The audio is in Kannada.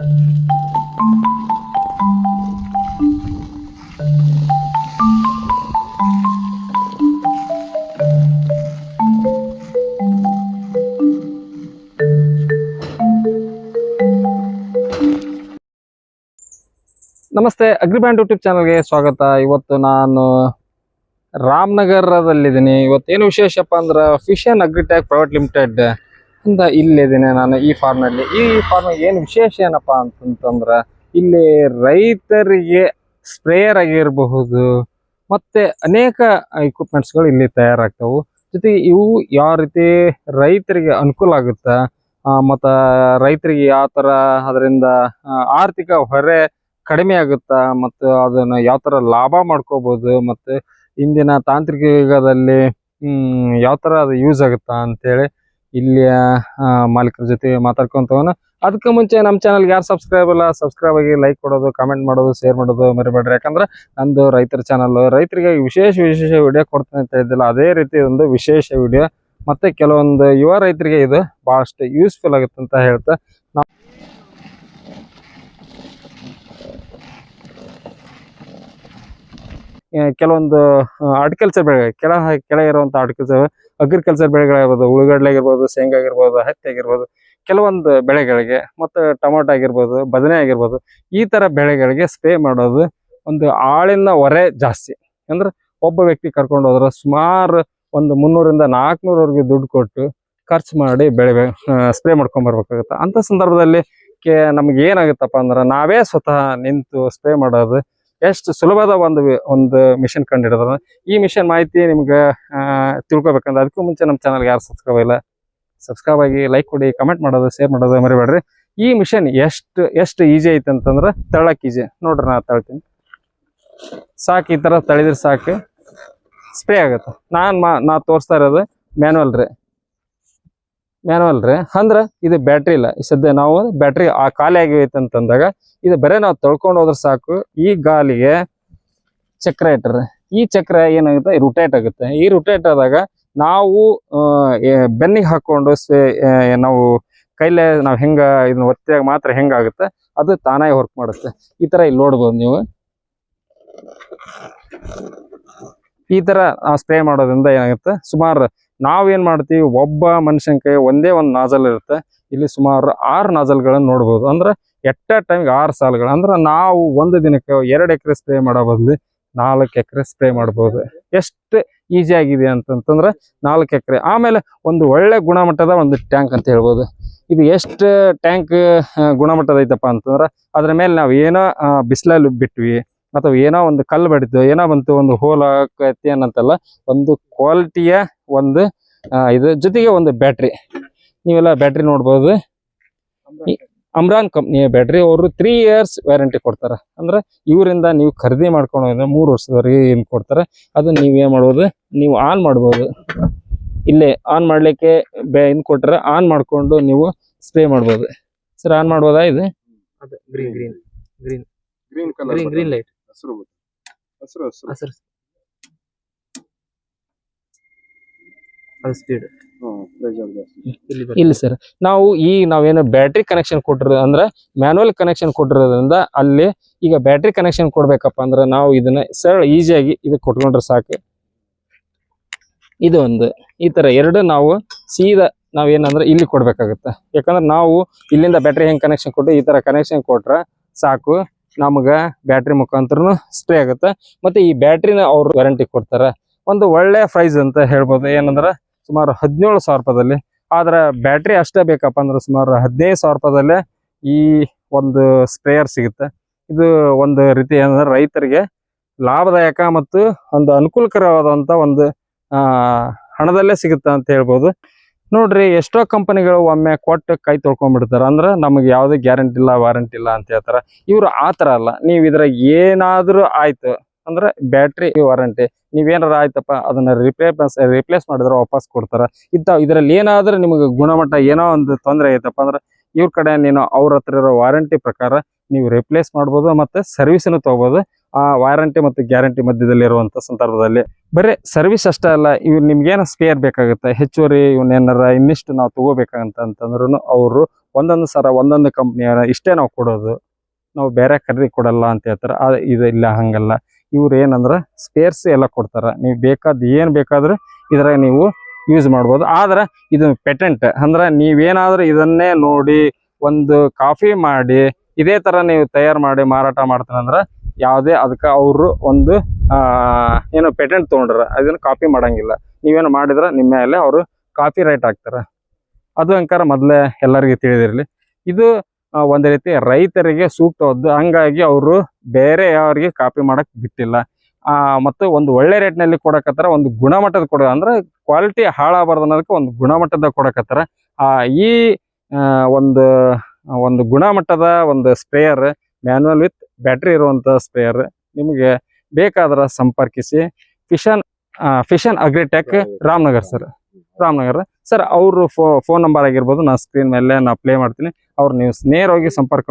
ನಮಸ್ತೆ, ಅಗ್ರಿಬ್ಯಾಂಡ್ ಯೂಟ್ಯೂಬ್ ಚಾನಲ್ಗೆ ಸ್ವಾಗತ. ಇವತ್ತು ನಾನು ರಾಮನಗರದಲ್ಲಿದ್ದೀನಿ. ಇವತ್ತೇನು ವಿಶೇಷಪ್ಪ ಅಂದ್ರೆ fish and agritech private limited ಅಂತ ಇಲ್ಲಿದ್ದೀನಿ ನಾನು ಈ ಫಾರ್ಮ್ನಲ್ಲಿ ಈ ಫಾರ್ಮ್ ಏನು ವಿಶೇಷ ಏನಪ್ಪ ಅಂತಂತಂದ್ರೆ, ಇಲ್ಲಿ ರೈತರಿಗೆ ಸ್ಪ್ರೇಯರ್ ಆಗಿರಬಹುದು, ಮತ್ತೆ ಅನೇಕ ಇಕ್ವಿಪ್ಮೆಂಟ್ಸ್ಗಳು ಇಲ್ಲಿ ತಯಾರಾಗ್ತವು. ಜೊತೆಗೆ ಇವು ಯಾವ ರೀತಿ ರೈತರಿಗೆ ಅನುಕೂಲ ಆಗುತ್ತೆ ಮತ್ತು ರೈತರಿಗೆ ಯಾವ ಥರ ಅದರಿಂದ ಆರ್ಥಿಕ ಹೊರೆ ಕಡಿಮೆ ಆಗುತ್ತಾ, ಮತ್ತು ಅದನ್ನ ಯಾವ ತರ ಲಾಭ ಮಾಡ್ಕೋಬಹುದು, ಮತ್ತೆ ಇಂದಿನ ತಾಂತ್ರಿಕ ಯುಗದಲ್ಲಿ ಯಾವ ತರ ಅದು ಯೂಸ್ ಆಗುತ್ತಾ ಅಂತೇಳಿ ಇಲ್ಲಿಯ ಮಾಲೀಕರ ಜೊತೆ ಮಾತಾಡ್ಕೊಂತವನು. ಅದಕ್ಕೆ ಮುಂಚೆ ನಮ್ಮ ಚಾನಲ್ಗೆ ಯಾರು ಸಬ್ಸ್ಕ್ರೈಬ್ ಇಲ್ಲ ಸಬ್ಸ್ಕ್ರೈಬ್ ಆಗಿ ಲೈಕ್ ಕೊಡೋದು ಕಾಮೆಂಟ್ ಮಾಡೋದು ಶೇರ್ ಮಾಡೋದು ಮರಿಬೇಡ್ರಿ. ಯಾಕಂದ್ರೆ ನಂದು ರೈತರ ಚಾನಲ್ ರೈತರಿಗೆ ವಿಶೇಷ ವಿಶೇಷ ವಿಡಿಯೋ ಕೊಡ್ತೀನಿ ಅಂತ ಹೇಳಿದ್ದಿಲ್ಲ. ಅದೇ ರೀತಿ ಒಂದು ವಿಶೇಷ ವಿಡಿಯೋ ಮತ್ತೆ ಕೆಲವೊಂದು ಯುವ ರೈತರಿಗೆ ಇದು ಬಹಳಷ್ಟು ಯೂಸ್ಫುಲ್ ಆಗುತ್ತೆ ಅಂತ ಹೇಳ್ತಾ ಆ, ಕೆಲವೊಂದು ಆರ್ಟಿಕಲ್ಚರ್ ಬೆಳೆ, ಕೆಳ ಕೆಳ ಇರುವಂತ ಆರ್ಟಿಕಲ್ಚರ್ ಅಗ್ರಿಕಲ್ಚರ್ ಬೆಳೆಗಳಾಗಿರ್ಬೋದು ಉಳ್ಳಾಗಡ್ಡೆ ಆಗಿರ್ಬೋದು ಶೇಂಗಾ ಆಗಿರ್ಬೋದು ಹತ್ತಿ ಆಗಿರ್ಬೋದು ಕೆಲವೊಂದು ಬೆಳೆಗಳಿಗೆ, ಮತ್ತು ಟೊಮೊಟೊ ಆಗಿರ್ಬೋದು, ಬದನೆ ಆಗಿರ್ಬೋದು, ಈ ತರ ಬೆಳೆಗಳಿಗೆ ಸ್ಪ್ರೇ ಮಾಡೋದು ಒಂದು ಆಳಿನ ಹೊರೆ ಜಾಸ್ತಿ. ಅಂದ್ರೆ ಒಬ್ಬ ವ್ಯಕ್ತಿ ಕರ್ಕೊಂಡು ಹೋದ್ರೆ ಸುಮಾರು ಒಂದು ಮುನ್ನೂರಿಂದ ನಾಲ್ಕುನೂರವರೆಗೆ ದುಡ್ಡು ಕೊಟ್ಟು ಖರ್ಚು ಮಾಡಿ ಬೆಳೆ ಸ್ಪ್ರೇ ಮಾಡ್ಕೊಂಡ್ಬರ್ಬೇಕಾಗುತ್ತೆ ಅಂಥ ಸಂದರ್ಭದಲ್ಲಿ ಕೆ, ನಮ್ಗೆ ಏನಾಗುತ್ತಪ್ಪ ಅಂದ್ರೆ ನಾವೇ ಸ್ವತಃ ನಿಂತು ಸ್ಪ್ರೇ ಮಾಡೋದು ಎಷ್ಟು ಸುಲಭದ ಒಂದು ಒಂದು ಮಿಷನ್ ಕಂಡಿಡಿದ್ರ ಈ ಮಿಷನ್ ಮಾಹಿತಿ ನಿಮ್ಗೆ ತಿಳ್ಕೊಬೇಕಂದ್ರೆ ಅದಕ್ಕೂ ಮುಂಚೆ ನಮ್ಮ ಚಾನಲ್ಗೆ ಯಾರು ಸಬ್ಸ್ಕ್ರೈಬ್ ಇಲ್ಲ ಸಬ್ಸ್ಕ್ರೈಬ್ ಆಗಿ ಲೈಕ್ ಕೊಡಿ ಕಮೆಂಟ್ ಮಾಡೋದು ಶೇರ್ ಮಾಡೋದು ಮರಿಬೇಡ್ರಿ. ಈ ಮಿಷನ್ ಎಷ್ಟು ಎಷ್ಟು ಈಜಿ ಐತೆ ಅಂತಂದ್ರೆ ತಳ್ಳಕ್ಕೆ ಈಜಿ ನೋಡ್ರಿ ನಾ ತಳ್ತೀನಿ. ಸಾಕು ಈ ಥರ ತಳಿದ್ರೆ ಸಾಕು. ಸ್ಪ್ರೇ ಆಗುತ್ತೆ. ನಾನು ಮಾ ನಾ ತೋರಿಸ್ತಾ ಇರೋದು ಮ್ಯಾನುವಲ್ ರೀ. ಮ್ಯಾನುವಲ್ ರೀ. ಅಂದ್ರೆ ಇದು ಬ್ಯಾಟ್ರಿ ಇಲ್ಲ. ಸದ್ಯ ನಾವು ಬ್ಯಾಟ್ರಿ ಆ ಖಾಲಿ ಆಗೈತೆ ಅಂತಂದಾಗ ಇದು ಬರೀ ನಾವು ತೊಳ್ಕೊಂಡು ಹೋದ್ರೆ ಸಾಕು. ಈ ಗಾಲಿಗೆ ಚಕ್ರ ಇಟ್ಟರೆ ಈ ಚಕ್ರ ಏನಾಗುತ್ತೆ? ರೊಟೇಟ್ ಆಗುತ್ತೆ. ಈ ರೊಟೇಟ್ ಆದಾಗ ನಾವು ಬೆನ್ನಿಗೆ ಆ, ನಾವು ಕೈಲೇ ನಾವು ಹೆಂಗ ಇದನ್ನ ಒತ್ತಿಯಾಗ ಮಾತ್ರ ಹೆಂಗಾಗುತ್ತೆ ಅದು ತಾನಾಗಿ ವರ್ಕ್ ಮಾಡುತ್ತೆ. ಈ ತರ ಇಲ್ಲಿ ನೋಡ್ಬೋದು ನೀವು. ಈ ತರ ಸ್ಪ್ರೇ ಮಾಡೋದ್ರಿಂದ ಏನಾಗುತ್ತೆ? ಸುಮಾರು ನಾವೇನ್ ಮಾಡ್ತೀವಿ? ಒಬ್ಬ ಮನುಷ್ಯನ ಕೈ ಒಂದೇ ಒಂದು ನಾಜಲ್ ಇರುತ್ತೆ. ಇಲ್ಲಿ ಸುಮಾರು ಆರು ನಾಜಲ್ಗಳನ್ನು ನೋಡ್ಬೋದು. ಅಂದ್ರೆ ಎಟ್ ಟೈಮ್ಗೆ ಆರು ಸಾಲುಗಳು. ಅಂದ್ರೆ ನಾವು ಒಂದು ದಿನಕ್ಕೆ ಎರಡು ಎಕರೆ ಸ್ಪ್ರೇ ಮಾಡೋ ಬದಲು ನಾಲ್ಕು ಎಕರೆ ಸ್ಪ್ರೇ ಮಾಡ್ಬೋದು. ಎಷ್ಟು ಈಸಿ ಆಗಿದೆ ಅಂತಂತಂದ್ರೆ ನಾಲ್ಕು ಎಕರೆ. ಆಮೇಲೆ ಒಂದು ಒಳ್ಳೆ ಗುಣಮಟ್ಟದ ಒಂದು ಟ್ಯಾಂಕ್ ಅಂತ ಹೇಳ್ಬೋದು. ಇದು ಎಷ್ಟು ಟ್ಯಾಂಕ್ ಗುಣಮಟ್ಟದ ಐತಪ್ಪ ಅಂತಂದ್ರೆ, ಅದ್ರ ಮೇಲೆ ನಾವು ಏನೋ ಬಿಸಿಲಲ್ಲಿ ಬಿಟ್ವಿ. ಅಥವಾ ಏನೋ ಒಂದು ಕಲ್ಲು ಬಡಿತು ಏನೋ ಬಂತು ಒಂದು ಹೋಲ್ ಆಕೈತಿ ಅನ್ನಂತಲ್ಲ ಒಂದು ಕ್ವಾಲಿಟಿಯ ಒಂದು ಇದು ಜೊತೆಗೆ ಒಂದು ಬ್ಯಾಟ್ರಿ. ನೀವೆಲ್ಲ ಬ್ಯಾಟ್ರಿ ನೋಡ್ಬೋದು. ಅಮ್ರಾನ್ ಕಂಪ್ನಿಯ ಬ್ಯಾಟ್ರಿ ಅವರು ತ್ರೀ ಇಯರ್ಸ್ ವ್ಯಾರಂಟಿ ಕೊಡ್ತಾರೆ. ಅಂದ್ರೆ ಇವರಿಂದ ನೀವು ಖರೀದಿ ಮಾಡ್ಕೊಂಡು ಹೋದ್ರೆ ಮೂರು ವರ್ಷದವರೆಗೆ ಏನು ಕೊಡ್ತಾರೆ? ಅದನ್ನ ನೀವು ಏನು ಮಾಡ್ಬೋದು? ನೀವು ಆನ್ ಮಾಡ್ಬೋದು. ಇಲ್ಲೇ ಆನ್ ಮಾಡಲಿಕ್ಕೆ ಬೆ ಇನ್ ಕೊಟ್ರೆ ಆನ್ ಮಾಡ್ಕೊಂಡು ನೀವು ಸ್ಪ್ರೇ ಮಾಡ್ಬೋದು. ಸರ್ ಆನ್ ಮಾಡ್ಬೋದಾ ಇದು? Green green green green colour green green light ಹಸಿರು. ಹಸಿರು ಹಸಿರು. ಹಸಿರು. ಸ್ಪೀಡ್ ಇಲ್ಲ ಸರ್ ನಾವು ಈ ನಾವೇನು ಬ್ಯಾಟ್ರಿ ಕನೆಕ್ಷನ್ ಕೊಟ್ಟಿರೋ ಅಂದ್ರೆ ಮ್ಯಾನುವಲ್ ಕನೆಕ್ಷನ್ ಕೊಟ್ಟಿರೋದ್ರಿಂದ ಅಲ್ಲಿ ಈಗ ಬ್ಯಾಟ್ರಿ ಕನೆಕ್ಷನ್ ಕೊಡ್ಬೇಕಪ್ಪ ಅಂದ್ರೆ ನಾವು ಇದನ್ನ ಸರಳ ಈಸಿಯಾಗಿ ಇದಕ್ಕೆ ಕೊಟ್ಕೊಂಡ್ರೆ ಸಾಕು. ಇದು ಒಂದು. ಈ ತರ ಎರಡು ನಾವು ಸೀದಾ ನಾವೇನಂದ್ರೆ ಇಲ್ಲಿ ಕೊಡ್ಬೇಕಾಗತ್ತೆ. ಯಾಕಂದ್ರೆ ನಾವು ಇಲ್ಲಿಂದ ಬ್ಯಾಟ್ರಿ ಹೆಂಗ್ ಕನೆಕ್ಷನ್ ಕೊಟ್ಟು ಈ ತರ ಕನೆಕ್ಷನ್ ಕೊಟ್ರೆ ಸಾಕು. ನಮ್ಗ ಬ್ಯಾಟ್ರಿ ಮುಖಾಂತರನು ಸ್ಪ್ರೇ ಆಗುತ್ತೆ. ಮತ್ತೆ ಈ ಬ್ಯಾಟ್ರಿನ ಅವರು ವ್ಯಾರಂಟಿ ಕೊಡ್ತಾರೆ. ಒಂದು ಒಳ್ಳೆ ಪ್ರೈಸ್ ಅಂತ ಹೇಳ್ಬೋದು. ಏನಂದ್ರೆ ಸುಮಾರು ಹದಿನೇಳು ಸಾವಿರ ರೂಪಾಯಿದಲ್ಲಿ ಆದ್ರೆ ಬ್ಯಾಟ್ರಿ ಅಷ್ಟೇ ಬೇಕಪ್ಪ ಅಂದ್ರೆ ಸುಮಾರು ಹದಿನೈದು ಸಾವಿರ ರೂಪಾಯಿದಲ್ಲೇ ಈ ಒಂದು ಸ್ಪ್ರೇಯರ್ ಸಿಗುತ್ತೆ. ಇದು ಒಂದು ರೀತಿ ಏನಂದ್ರೆ ರೈತರಿಗೆ ಲಾಭದಾಯಕ ಮತ್ತು ಒಂದು ಅನುಕೂಲಕರವಾದಂತ ಒಂದು ಹಣದಲ್ಲೇ ಸಿಗುತ್ತೆ ಅಂತ ಹೇಳ್ಬೋದು. ನೋಡ್ರಿ ಎಷ್ಟೋ ಕಂಪನಿಗಳು ಒಮ್ಮೆ ಕೊಟ್ಟು ಕೈ ತೊಳ್ಕೊಂಡ್ಬಿಡ್ತಾರೆ. ಅಂದ್ರೆ ನಮಗೆ ಯಾವುದೇ ಗ್ಯಾರಂಟಿ ಇಲ್ಲ, ವಾರಂಟಿ ಇಲ್ಲ ಅಂತ ಹೇಳ್ತಾರ. ಇವ್ರು ಆ ಥರ ಅಲ್ಲ. ನೀವು ಇದ್ರಾಗ ಏನಾದರೂ ಆಯ್ತು ಅಂದ್ರೆ ಬ್ಯಾಟ್ರಿ ವಾರಂಟಿ. ನೀವೇನಾರ ಆಯ್ತಪ್ಪ, ಅದನ್ನ ರಿಪ್ಲೇಸ್ ರಿಪ್ಲೇಸ್ ಮಾಡಿದ್ರೆ ವಾಪಸ್ ಕೊಡ್ತಾರ. ಇಂಥ ಇದರಲ್ಲಿ ಏನಾದರೂ ನಿಮಗೆ ಗುಣಮಟ್ಟ ಏನೋ ಒಂದು ತೊಂದರೆ ಐತಪ್ಪ ಅಂದ್ರೆ ಇವ್ರ ಕಡೆ ನೀನು ಅವ್ರ ಹತ್ರ ಇರೋ ವಾರಂಟಿ ಪ್ರಕಾರ ನೀವು ರಿಪ್ಲೇಸ್ ಮಾಡ್ಬೋದು ಮತ್ತೆ ಸರ್ವಿಸನ್ನು ತಗೋಬೋದು. ಆ ವಾರಂಟಿ ಮತ್ತು ಗ್ಯಾರಂಟಿ ಮಧ್ಯದಲ್ಲಿ ಇರುವಂತ ಸಂದರ್ಭದಲ್ಲಿ ಬರೀ ಸರ್ವಿಸ್ ಅಷ್ಟೇ ಅಲ್ಲ ಇವ್ ನಿಮ್ಗೇನ ಸ್ಪೇರ್ ಬೇಕಾಗುತ್ತೆ, ಹೆಚ್ಚುವರಿ ಇವನ್ನೇನಾರ ಇನ್ನಿಷ್ಟು ನಾವು ತಗೋಬೇಕಂತ ಅಂತಂದ್ರೂ ಅವರು ಒಂದೊಂದು ಸರ ಒಂದೊಂದು ಕಂಪ್ನಿಯವರ ಇಷ್ಟೇ ನಾವು ಕೊಡೋದು, ನಾವು ಬೇರೆ ಖರೀದಿ ಕೊಡಲ್ಲ ಅಂತ ಹೇಳ್ತಾರೆ, ಆ ಇದು ಇಲ್ಲ ಹಂಗಲ್ಲ, ಇವ್ರು ಏನಂದ್ರೆ ಸ್ಪೇರ್ಸ್ ಎಲ್ಲ ಕೊಡ್ತಾರ, ನೀವು ಬೇಕಾದ ಏನು ಬೇಕಾದ್ರೆ ಇದ್ರಾಗ ನೀವು ಯೂಸ್ ಮಾಡ್ಬೋದು, ಆದ್ರೆ ಇದು ಪೆಟೆಂಟ್ ಅಂದ್ರೆ ನೀವೇನಾದ್ರೂ ಇದನ್ನೇ ನೋಡಿ ಒಂದು ಕಾಫಿ ಮಾಡಿ, ಇದೇ ತರ ನೀವು ತಯಾರು ಮಾಡಿ ಮಾರಾಟ ಮಾಡ್ತಾರಂದ್ರ ಯಾವುದೇ ಅದಕ್ಕೆ ಅವರು ಒಂದು ಏನು ಪೇಟೆಂಟ್ ತೊಗೊಂಡ್ರ, ಅದನ್ನ ಕಾಪಿ ಮಾಡಂಗಿಲ್ಲ. ನೀವೇನು ಮಾಡಿದ್ರೆ ನಿಮ್ಮ ಮೇಲೆ ಅವರು ಕಾಪಿ ರೈಟ್ ಹಾಕ್ತಾರ. ಅದು ಅಂಕಾರ ಮೊದಲೇ ಎಲ್ಲರಿಗೂ ತಿಳಿದಿರಲಿ. ಇದು ಒಂದು ರೀತಿ ರೈತರಿಗೆ ಸೂಕ್ತವಾದ್ದು. ಹಂಗಾಗಿ ಅವರು ಬೇರೆ ಯಾರಿಗೆ ಕಾಪಿ ಮಾಡಕ್ಕೆ ಬಿಟ್ಟಿಲ್ಲ. ಮತ್ತು ಒಂದು ಒಳ್ಳೆ ರೇಟ್ನಲ್ಲಿ ಕೊಡಕತ್ತಾರ, ಒಂದು ಗುಣಮಟ್ಟದ ಕೊಡ, ಅಂದ್ರೆ ಕ್ವಾಲಿಟಿ ಹಾಳಾಗಬಾರ್ದು ಅನ್ನೋದಕ್ಕೆ ಒಂದು ಗುಣಮಟ್ಟದ ಕೊಡಕತ್ತಾರ. ಆ, ಈ ಒಂದು ಒಂದು ಗುಣಮಟ್ಟದ ಒಂದು ಸ್ಪ್ರೇಯರ್ ಮ್ಯಾನುವಲ್ ವಿತ್ ಬ್ಯಾಟ್ರಿ ಇರುವಂಥ ಸ್ಪ್ರೇಯರ್. ನಿಮಗೆ ಬೇಕಾದ್ರೆ ಸಂಪರ್ಕಿಸಿ. Fishon Fishon Agritech Ramanagar sir. Ramanagara. Sir ಅವರು ಫೋ ಫೋನ್ ನಂಬರ್ ಆಗಿರ್ಬೋದು ನಾನು ಸ್ಕ್ರೀನ್ ಮೇಲೆ ನಾ ಪ್ಲೇ ಮಾಡ್ತೀನಿ. ಅವ್ರು ನೀವು ನೇರವಾಗಿ ಸಂಪರ್ಕ